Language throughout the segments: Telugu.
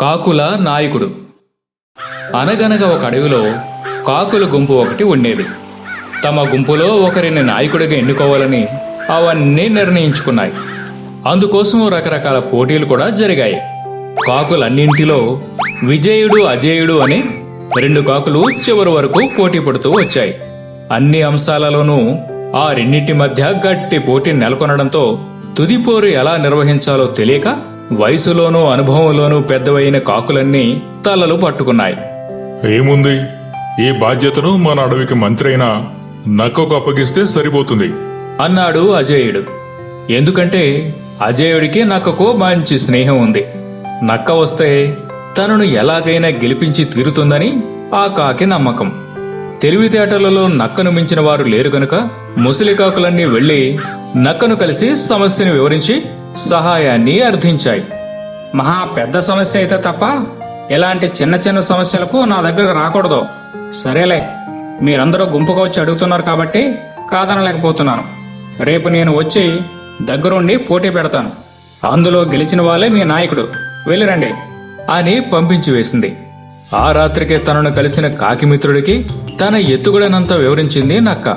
కాకుల నాయకుడు. అనగనగా ఒక అడవిలో కాకుల గుంపు ఒకటి ఉండేది. తమ గుంపులో ఒకరిని నాయకుడిగా ఎన్నుకోవాలని అవన్నీ నిర్ణయించుకున్నాయి. అందుకోసం రకరకాల పోటీలు కూడా జరిగాయి. కాకులన్నింటిలో విజయుడు అజేయుడు అని రెండు కాకులు చివరి వరకు పోటీ పడుతూ వచ్చాయి. అన్ని అంశాలలోనూ ఆ రెండింటి మధ్య గట్టి పోటీ నెలకొనడంతో తుదిపోరు ఎలా నిర్వహించాలో తెలియక వయసులోనూ అనుభవంలోనూ పెద్దవైన కాకులన్నీ తలలు పట్టుకున్నాయి. ఏముంది? ఈ బాధ్యతను మన అడవికి మంత్రి అయిన నక్కకు అప్పగిస్తే సరిపోతుంది. అన్నాడు అజేయుడు. ఎందుకంటే అజేయుడికి నక్కకు మంచి స్నేహం ఉంది. నక్క వస్తే తనను ఎలాగైనా గెలిపించి తీరుతుందని ఆ కాకి నమ్మకం. తెలివితేటలలో నక్కను మించిన వారు లేరు గనుక ముసలి కాకులన్నీ వెళ్ళి నక్కను కలిసి సమస్యను వివరించి సహాయాన్ని అర్థించాయి. మహా పెద్ద సమస్య అయితే తప్ప ఇలాంటి చిన్న చిన్న సమస్యలకు నా దగ్గరకు రాకూడదు. సరేలే మీరందరూ గుంపుగా వచ్చి అడుగుతున్నారు కాబట్టి కాదనలేకపోతున్నాను. రేపు నేను వచ్చి దగ్గరుండి పోటీ పెడతాను. అందులో గెలిచిన వాళ్ళే మీ నాయకుడు. వెళ్ళిరండి అని పంపించి వేసింది. ఆ రాత్రికే తనను కలిసిన కాకిమిత్రుడికి తన ఎత్తుగడనంతా వివరించింది నక్క.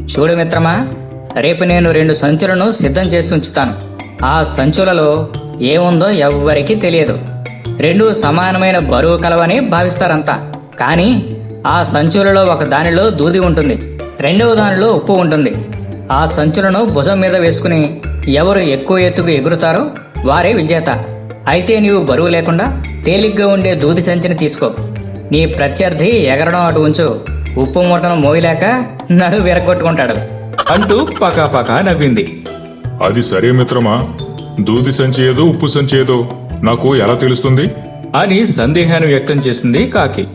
చూడు మిత్రమా రేపు నేను రెండు సంచులను సిద్ధం చేసి ఉంచుతాను. ఆ సంచులలో ఏముందో ఎవ్వరికీ తెలియదు. రెండు సమానమైన బరువు కలవని భావిస్తారంతా. కానీ ఆ సంచులలో ఒక దానిలో దూది ఉంటుంది. రెండవ దానిలో ఉప్పు ఉంటుంది. ఆ సంచులను భుజం మీద వేసుకుని ఎవరు ఎక్కువ ఎత్తుకు ఎగురుతారో వారే విజేత. అయితే నీవు బరువు లేకుండా తేలిగ్గా ఉండే దూది సంచిని తీసుకో. నీ ప్రత్యర్థి ఎగరడం అటు ఉంచు. ఉప్పు మూటను మోయలేక నడు విరగొట్టుకుంటాడు. అంటూ పకాపకా నవ్వింది. అది సరే మిత్రమా? దూది సంచి ఏదో ఉప్పు సంచి ఏదో. నాకు ఎలా తెలుస్తుంది? అని సందేహాన్ని వ్యక్తం చేసింది కాకి.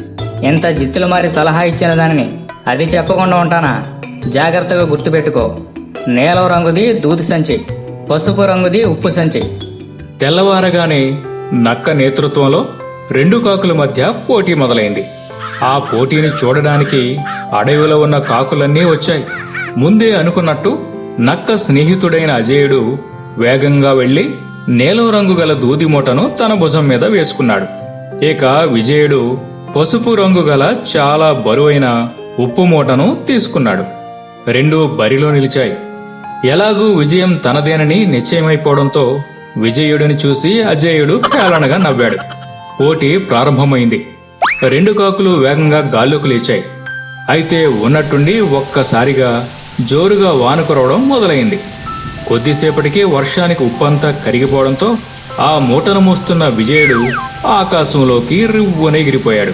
ఎంత జిత్తులు మారి సలహా ఇచ్చిన దానిని అది చెప్పకుండా ఉంటానా? జాగ్రత్తగా గుర్తుపెట్టుకో. నీలం రంగుది దూది సంచి పసుపు రంగుది ఉప్పు సంచి. తెల్లవారగానే నక్క నేతృత్వంలో రెండు కాకుల మధ్య పోటీ మొదలైంది. ఆ పోటీని చూడడానికి అడవిలో ఉన్న కాకులన్నీ వచ్చాయి. ముందే అనుకున్నట్టు నక్క స్నేహితుడైన అజేయుడు వేగంగా వెళ్ళి నీలం రంగు గల దూది మూటను తన భుజం మీద వేసుకున్నాడు. ఇక విజయుడు పసుపు రంగు గల చాలా బరువైన ఉప్పు మూటను తీసుకున్నాడు. రెండు బరిలో నిలిచాయి. ఎలాగూ విజయం తనదేనని నిశ్చయమైపోవడంతో విజయుడిని చూసి అజేయుడు హేళనగా నవ్వాడు. పోటీ ప్రారంభమైంది. రెండు కాకులు వేగంగా గాల్లోకి లేచాయి. అయితే ఉన్నట్టుండి ఒక్కసారిగా జోరుగా వాన కురవడం మొదలైంది. కొద్దిసేపటికి వర్షానికి ఉప్పంతా కరిగిపోవడంతో ఆ మూటను మోస్తున్న విజయుడు ఆకాశంలోకి రివ్వున ఎగిరిపోయాడు.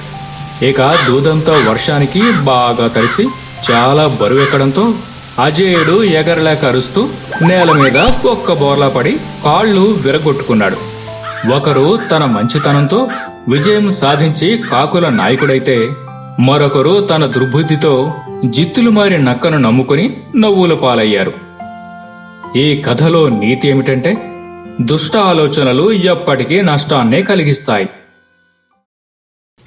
ఇక దూదంతా వర్షానికి బాగా తడిసి చాలా బరువెక్కడంతో అజేయుడు ఎగరలేక అరుస్తూ నేల మీద ఒక్క బోర్లా పడి కాళ్ళు విరగొట్టుకున్నాడు. ఒకరు తన మంచితనంతో విజయం సాధించి కాకుల నాయకుడైతే మరొకరు తన దుర్బుద్ధితో జిత్తులు మారి నక్కను నమ్ముకుని నవ్వుల పాలయ్యారు. ఈ కథలో నీతి ఏమిటంటే దుష్ట ఆలోచనలు ఎప్పటికీ నష్టాన్నే కలిగిస్తాయి.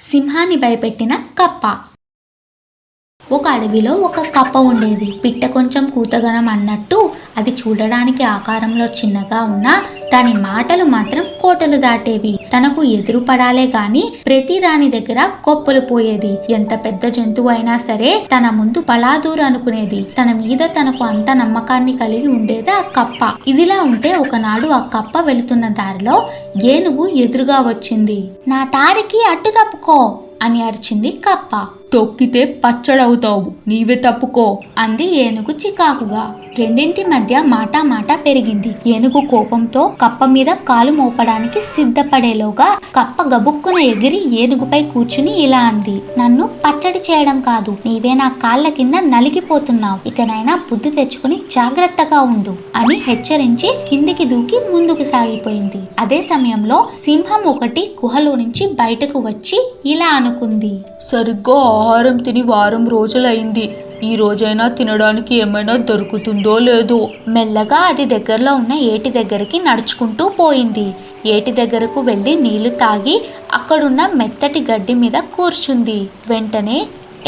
సింహాన్ని భయపెట్టిన కప్ప. ఒక అడవిలో ఒక కప్ప ఉండేది. పిట్ట కొంచెం కూతగనం అన్నట్టు అది చూడడానికి ఆకారంలో చిన్నగా ఉన్నా దాని మాటలు మాత్రం కోటలు దాటేవి. తనకు ఎదురు పడాలే గాని ప్రతి దాని దగ్గర కొప్పలు పోయేది. ఎంత పెద్ద జంతువు అయినా సరే తన ముందు పలాదూరు అనుకునేది. తన మీద తనకు అంత నమ్మకాన్ని కలిగి ఉండేది ఆ కప్ప. ఇదిలా ఉంటే ఒకనాడు ఆ కప్ప వెళుతున్న దారిలో ఏనుగు ఎదురుగా వచ్చింది. నా దారికి అట్టు తప్పుకో అని అరిచింది కప్ప. తొక్కితే పచ్చడవుతావు. నీవే తప్పుకో. అంది ఏనుగు చికాకుగా. రెండింటి మధ్య మాటా మాట పెరిగింది. ఏనుగు కోపంతో కప్ప మీద కాలు మోపడానికి సిద్ధపడేలోగా కప్ప గబుక్కున ఎగిరి ఏనుగుపై కూర్చుని ఇలా అంది. నన్ను పచ్చడి చేయడం కాదు. నీవే నా కాళ్ళ కింద నలిగిపోతున్నావు. ఇకనైనా బుద్ధి తెచ్చుకుని జాగ్రత్తగా ఉండు అని హెచ్చరించి కిందికి దూకి ముందుకు సాగిపోయింది. అదే సమయంలో సింహం ఒకటి గుహలో నుంచి బయటకు వచ్చి ఇలా అనుకుంది. సరిగ్గా ఆహారం తిని వారం రోజులైంది. ఈ రోజైనా తినడానికి ఏమైనా దొరుకుతుందో లేదో. మెల్లగా అది దగ్గరలో ఉన్న ఏటి దగ్గరికి నడుచుకుంటూ పోయింది. ఏటి దగ్గరకు వెళ్ళి నీళ్ళు తాగి అక్కడున్న మెత్తటి గడ్డి మీద కూర్చుంది. వెంటనే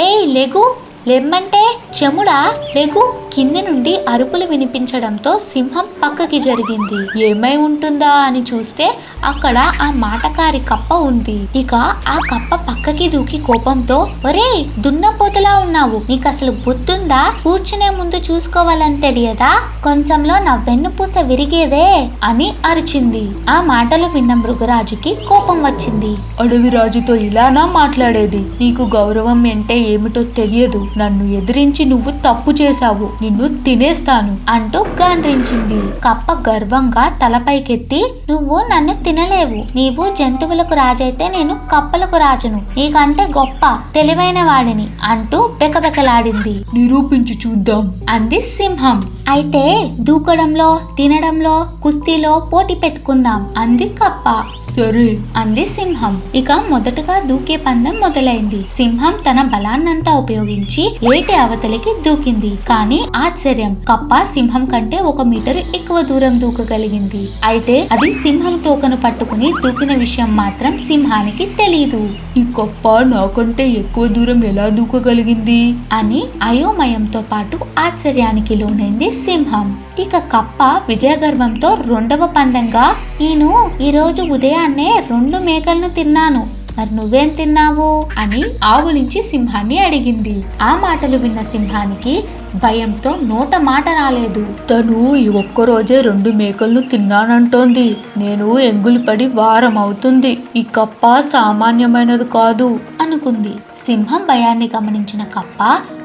ఏయ్ లెగు! లెమ్మంటే చెముడా? లెగు కింది నుండి అరుపులు వినిపించడంతో సింహం పక్కకి జరిగింది. ఏమై ఉంటుందా అని చూస్తే అక్కడ ఆ మాటకారి కప్ప ఉంది. ఇక ఆ కప్ప పక్కకి దూకి కోపంతో ఒరే దున్నపోతులా ఉన్నావు. నీకు అసలు బుద్ధుందా? కూర్చునే ముందు చూసుకోవాలని తెలియదా? కొంచెంలో నా వెన్నుపూస విరిగేదే అని అరిచింది. ఆ మాటలు విన్న మృగరాజుకి కోపం వచ్చింది. అడవి రాజుతో ఇలానా మాట్లాడేది? నీకు గౌరవం అంటే ఏమిటో తెలియదు. నన్ను ఎదిరించి నువ్వు తప్పు చేశావు నిన్ను తినేస్తాను అంటూ గాండ్రించింది. కప్ప గర్వంగా తలపైకెత్తి నువ్వు నన్ను తినలేవు. నీవు జంతువులకు రాజైతే నేను కప్పలకు రాజును. నీకంటే గొప్ప తెలివైన వాడిని అంటూ బెకబెకలాడింది. నిరూపించి చూద్దాం అంది సింహం. అయితే దూకడంలో తినడంలో కుస్తీలో పోటీ పెట్టుకుందాం అంది కప్ప. సరే అంది సింహం. ఇక మొదటగా దూకే పందెం మొదలైంది. సింహం తన బలాన్నంతా ఉపయోగించి ఏటి అవతలికి దూకింది. కానీ ఆశ్చర్యం కప్ప సింహం కంటే ఒక మీటరు ఎక్కువ దూరం దూకగలిగింది. అయితే అది సింహం తోకను పట్టుకుని దూకిన విషయం మాత్రం సింహానికి తెలియదు ఈ కప్ప నాకంటే ఎక్కువ దూరం ఎలా దూకగలిగింది? అని అయోమయంతో పాటు ఆశ్చర్యానికి లోనైంది సింహం. ఇక కప్ప విజయగర్వంతో రెండవ పందంగా నేను ఈరోజు ఉదయాన్నే రెండు మేకలను తిన్నాను. మరి నువ్వేం తిన్నావు అని ఆవులించి సింహాన్ని అడిగింది. ఆ మాటలు విన్న సింహానికి భయంతో నోట మాట రాలేదు. తను ఈ ఒక్కరోజే రెండు మేకలను తిన్నానంటోంది. నేను ఎంగులు పడి వారం అవుతుంది ఈ కప్ప సామాన్యమైనది కాదు అనుకుంది. సింహం భయాన్ని గమనించిన కప్ప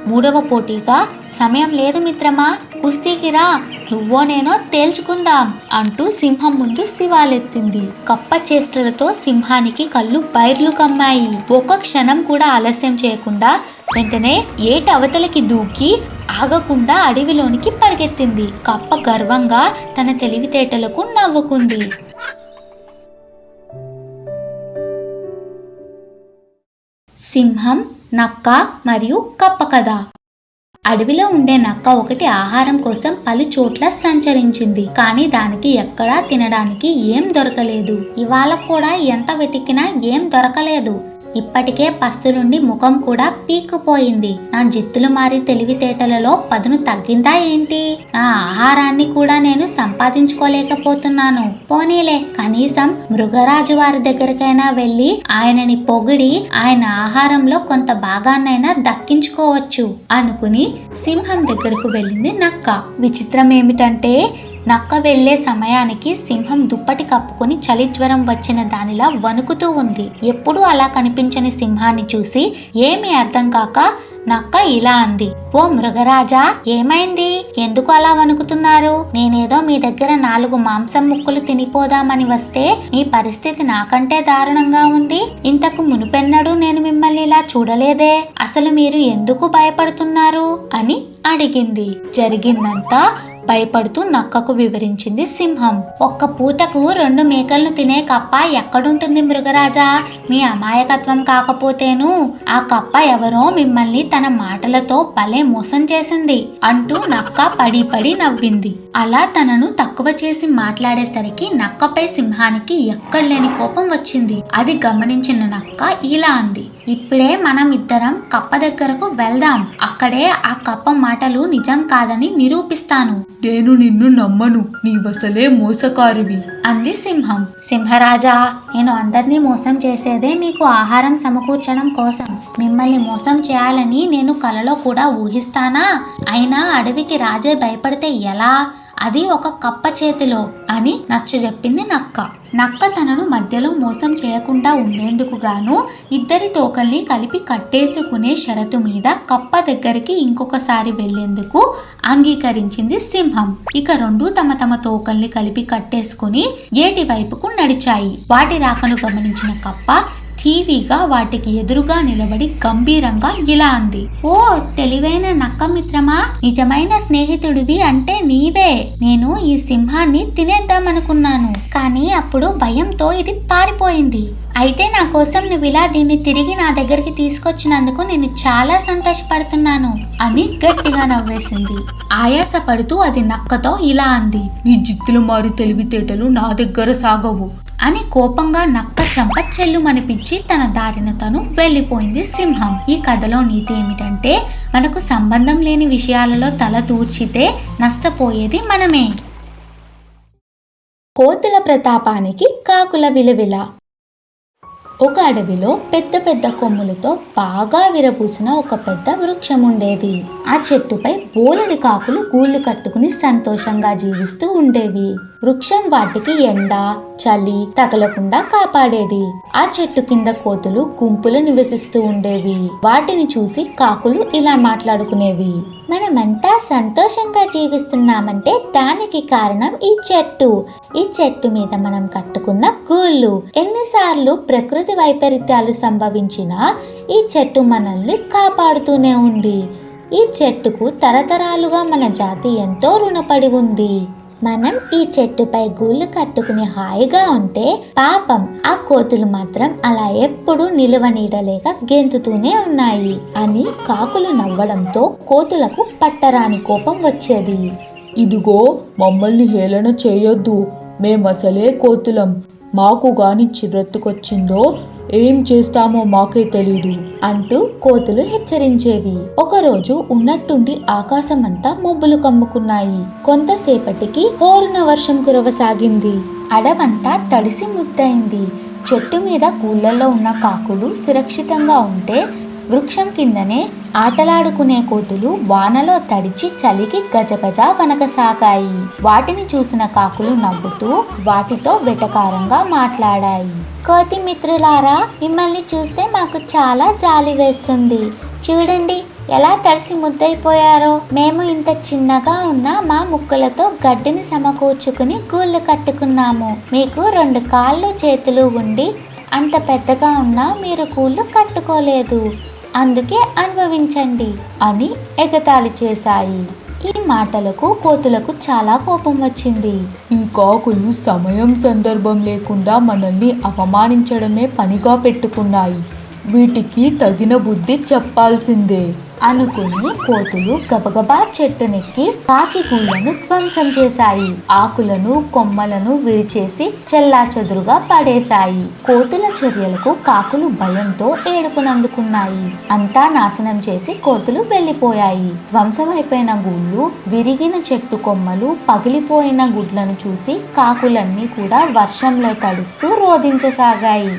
మూడవ పోటీగా సమయం లేదు మిత్రమా. కుస్తీకి రా. నువ్వో నేనో తేల్చుకుందాం అంటూ సింహం ముందు శివాలెత్తింది. కప్ప చేష్టలతో సింహానికి కళ్ళు బైర్లు కమ్మాయి. ఒక్క క్షణం కూడా ఆలస్యం చేయకుండా వెంటనే ఏటి అవతలికి దూకి ఆగకుండా అడవిలోనికి పరిగెత్తింది. కప్ప గర్వంగా తన తెలివితేటలకు నవ్వుకుంది. సింహం నక్క మరియు కప్ప కథ. అడవిలో ఉండే నక్క ఒకటి ఆహారం కోసం పలు చోట్ల సంచరించింది. కానీ దానికి ఎక్కడా తినడానికి ఏం దొరకలేదు. ఇవాళ కూడా ఎంత వెతికినా ఏం దొరకలేదు. ఇప్పటికే పస్తులుండి ముఖం కూడా పీక్కుపోయింది. నా జిత్తులు మారి తెలివితేటలలో పదును తగ్గిందా ఏంటి? నా ఆహారాన్ని కూడా నేను సంపాదించుకోలేకపోతున్నాను. పోనీలే కనీసం మృగరాజు వారి దగ్గరికైనా వెళ్ళి ఆయనని పొగిడి ఆయన ఆహారంలో కొంత భాగాన్నైనా దక్కించుకోవచ్చు అనుకుని సింహం దగ్గరకు వెళ్ళింది నక్క. విచిత్రం ఏమిటంటే నక్క వెళ్ళే సమయానికి సింహం దుప్పటి కప్పుకొని చలి జ్వరం వచ్చిన దానిలా వణుకుతూ ఉంది. ఎప్పుడూ అలా కనిపించని సింహాన్ని చూసి ఏమీ అర్థం కాక నక్క ఇలా అంది. ఓ మృగరాజా ఏమైంది? ఎందుకు అలా వణుకుతున్నారు? నేనేదో మీ దగ్గర నాలుగు మాంసం ముక్కలు తినిపోదామని వస్తే మీ పరిస్థితి నాకంటే దారుణంగా ఉంది. ఇంతకు మునుపెన్నడూ నేను మిమ్మల్ని ఇలా చూడలేదే. అసలు మీరు ఎందుకు భయపడుతున్నారు? అని అడిగింది. జరిగిందంతా భయపడుతూ నక్కకు వివరించింది సింహం. ఒక్క పూటకు రెండు మేకలను తినే కప్ప ఎక్కడుంటుంది మృగరాజా? మీ అమాయకత్వం కాకపోతేను. ఆ కప్ప ఎవరో మిమ్మల్ని తన మాటలతో భలే మోసం చేసింది అంటూ నక్క పడి పడి నవ్వింది. అలా తనను తక్కువ చేసి మాట్లాడేసరికి నక్కపై సింహానికి ఎక్కడలేని కోపం వచ్చింది. అది గమనించిన నక్క ఇలా అంది. ఇప్పుడే మనం ఇద్దరం కప్ప దగ్గరకు వెళ్దాం. అక్కడే ఆ కప్ప మాటలు నిజం కాదని నిరూపిస్తాను. నేను నిన్ను నమ్మను నీవసలే మోసకారివి. అంది సింహం. సింహరాజా నేను అందరినీ మోసం చేసేదే మీకు ఆహారం సమకూర్చడం కోసం. మిమ్మల్ని మోసం చేయాలని నేను కలలో కూడా ఊహిస్తానా? అయినా అడవికి రాజే భయపడితే ఎలా? అది ఒక కప్ప చేతిలో అని నచ్చజెప్పింది నక్క. నక్క తనను మధ్యలో మోసం చేయకుండా ఉండేందుకు గాను ఇద్దరి తోకల్ని కలిపి కట్టేసుకునే షరతు మీద కప్ప దగ్గరికి ఇంకొకసారి వెళ్ళేందుకు అంగీకరించింది సింహం. ఇక రెండు తమ తమ తోకల్ని కలిపి కట్టేసుకుని ఏటి వైపుకు నడిచాయి. వాటి రాకను గమనించిన కప్ప టీవీగా వాటికి ఎదురుగా నిలబడి గంభీరంగా ఇలా అంది. ఓ తెలివైన నక్క మిత్రమా నిజమైన స్నేహితుడివి అంటే నీవే. నేను ఈ సింహాన్ని తినేద్దామనుకున్నాను. కానీ అప్పుడు భయంతో ఇది పారిపోయింది. అయితే నా కోసం నువ్వు ఇలా దీన్ని తిరిగి నా దగ్గరికి తీసుకొచ్చినందుకు నేను చాలా సంతోషపడుతున్నాను అని గట్టిగా నవ్వేసింది. ఆయాసపడుతూ అది నక్కతో ఇలా అంది. నీ జిత్తులు మారు తెలివితేటలు నా దగ్గర సాగవు. అని కోపంగా నక్క చెంప చెల్లుమనిపించి తన దారిన తను వెళ్ళిపోయింది సింహం. ఈ కథలో నీతి ఏమిటంటే మనకు సంబంధం లేని విషయాలలో తల తూర్చితే నష్టపోయేది మనమే. కోతుల ప్రతాపానికి కాకుల విలువిల. ఒక అడవిలో పెద్ద పెద్ద కొమ్ములతో బాగా విరబూసిన ఒక పెద్ద వృక్షం ఉండేది ఆ చెట్టుపై బోలెడి కాకులు గూళ్ళు కట్టుకుని సంతోషంగా జీవిస్తూ ఉండేవి. వృక్షం వాటికి ఎండ చలి తగలకుండా కాపాడేది. ఆ చెట్టు కింద కోతులు గుంపులు నివసిస్తూ ఉండేవి. వాటిని చూసి కాకులు ఇలా మాట్లాడుకునేవి. మనమంతా సంతోషంగా జీవిస్తున్నామంటే దానికి కారణం ఈ చెట్టు. ఈ చెట్టు మీద మనం కట్టుకున్న గూళ్ళు. ఎన్నిసార్లు ప్రకృతి వైపరీత్యాలు సంభవించినా ఈ చెట్టు మనల్ని కాపాడుతూనే ఉంది. ఈ చెట్టుకు తరతరాలుగా మన జాతి ఎంతో రుణపడి ఉంది. మనం ఈ చెట్టుపై గూళ్ళు కట్టుకుని హాయిగా ఉంటే పాపం ఆ కోతులు మాత్రం అలా ఎప్పుడు నిలువ నీడలేక గెంతుతూనే ఉన్నాయి అని కాకులు నవ్వడంతో కోతులకు పట్టరాని కోపం వచ్చేది. ఇదిగో మమ్మల్ని హేళన చేయొద్దు. మేమసలే కోతులం. మాకు గాని చిరెత్తుకొచ్చిందో ఏం చేస్తామో మాకే తెలీదు అంటూ కోతులు హెచ్చరించేవి. ఒకరోజు ఉన్నట్టుండి ఆకాశమంతా మబ్బులు కమ్ముకున్నాయి. కొంతసేపటికి హోరున వర్షం కురవసాగింది. అడవంతా తడిసి ముద్దయింది. చెట్టు మీద గూళ్ళల్లో ఉన్న కాకులు సురక్షితంగా ఉంటే వృక్షం కిందనే ఆటలాడుకునే కోతులు వానలో తడిచి చలికి గజగజ వనకసాగాయి వాటిని చూసిన కాకులు నవ్వుతూ వాటితో వెటకారంగా మాట్లాడాయి. కోతి మిత్రులారా మిమ్మల్ని చూస్తే మాకు చాలా జాలి వేస్తుంది. చూడండి ఎలా తడిసి ముద్దయిపోయారో. మేము ఇంత చిన్నగా ఉన్న మా ముక్కలతో గడ్డిని సమకూర్చుకుని గూళ్ళు కట్టుకున్నాము. మీకు రెండు కాళ్ళు చేతులు ఉండి అంత పెద్దగా ఉన్నా మీరు కూళ్ళు కట్టుకోలేదు. అందుకే అనుభవించండి అని ఎగతాళి చేశాయి. ఈ మాటలకు కోతులకు చాలా కోపం వచ్చింది. ఈ కాకులు సమయం సందర్భం లేకుండా మనల్ని అవమానించడమే పనిగా పెట్టుకున్నాయి. వీటికి తగిన బుద్ధి చెప్పాల్సిందే. అనుకుని కోతులు గబగబా చెట్టునెక్కి కాకి గూళ్ళను ధ్వంసం చేశాయి. ఆకులను కొమ్మలను విరిచేసి చెల్లాచెదురుగా పడేశాయి. కోతుల చర్యలకు కాకులు భయంతో ఏడుపునందుకున్నాయి. అంతా నాశనం చేసి కోతులు వెళ్ళిపోయాయి. ధ్వంసమైపోయిన గూళ్ళు విరిగిన చెట్టు కొమ్మలు పగిలిపోయిన గుడ్లను చూసి కాకులన్నీ కూడా వర్షంలో తడుస్తూ రోధించసాగాయి.